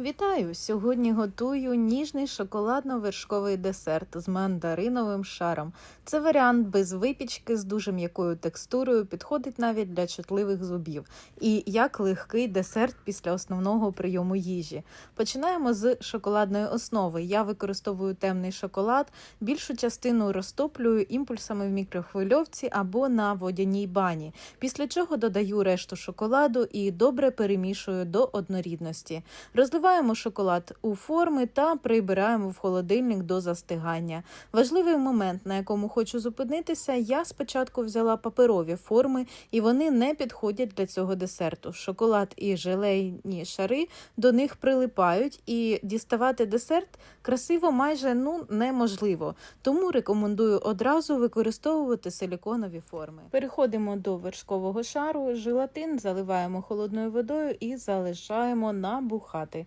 Вітаю! Сьогодні готую ніжний шоколадно-вершковий десерт з мандариновим шаром. Це варіант без випічки з дуже м'якою текстурою, підходить навіть для чутливих зубів. І як легкий десерт після основного прийому їжі. Починаємо з шоколадної основи. Я використовую темний шоколад, більшу частину розтоплюю імпульсами в мікрохвильовці або на водяній бані. Після чого додаю решту шоколаду і добре перемішую до однорідності. Розливаємо шоколад у форми та прибираємо в холодильник до застигання. Важливий момент, на якому хочу зупинитися, я спочатку взяла паперові форми, і вони не підходять для цього десерту. Шоколад і желейні шари до них прилипають, і діставати десерт красиво майже ну неможливо. Тому рекомендую одразу використовувати силіконові форми. Переходимо до вершкового шару, желатин заливаємо холодною водою і залишаємо набухати.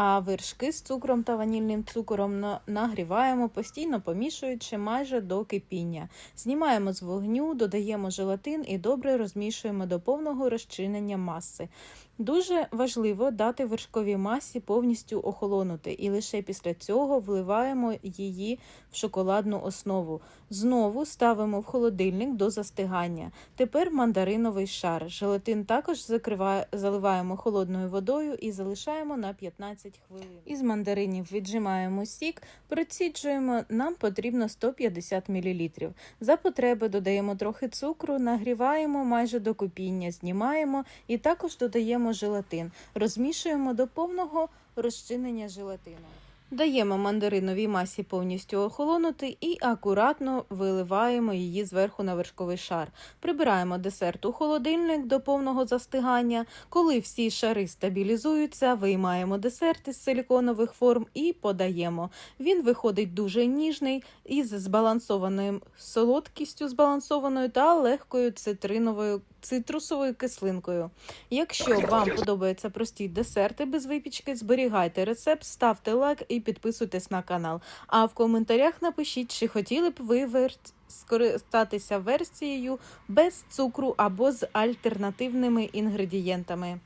А вершки з цукром та ванільним цукором нагріваємо, постійно помішуючи майже до кипіння. Знімаємо з вогню, додаємо желатин і добре розмішуємо до повного розчинення маси. Дуже важливо дати вершковій масі повністю охолонути, і лише після цього вливаємо її в шоколадну основу. Знову ставимо в холодильник до застигання. Тепер мандариновий шар. Желатин також закриває, заливаємо холодною водою і залишаємо на 15 хвилин. Із мандаринів віджимаємо сік, проціджуємо. Нам потрібно 150 мл. За потреби додаємо трохи цукру, нагріваємо майже до кипіння, знімаємо і також додаємо желатин. Розмішуємо до повного розчинення желатину. Даємо мандариновій масі повністю охолонути і акуратно виливаємо її зверху на вершковий шар. Прибираємо десерт у холодильник до повного застигання. Коли всі шари стабілізуються, виймаємо десерт із силіконових форм і подаємо. Він виходить дуже ніжний із збалансованою солодкістю збалансованою та легкою цитриновою цитрусовою кислинкою. Якщо вам подобаються прості десерти без випічки, зберігайте рецепт, ставте лайк і підписуйтесь на канал. А в коментарях напишіть, чи хотіли б ви верт. скористатися версією без цукру або з альтернативними інгредієнтами.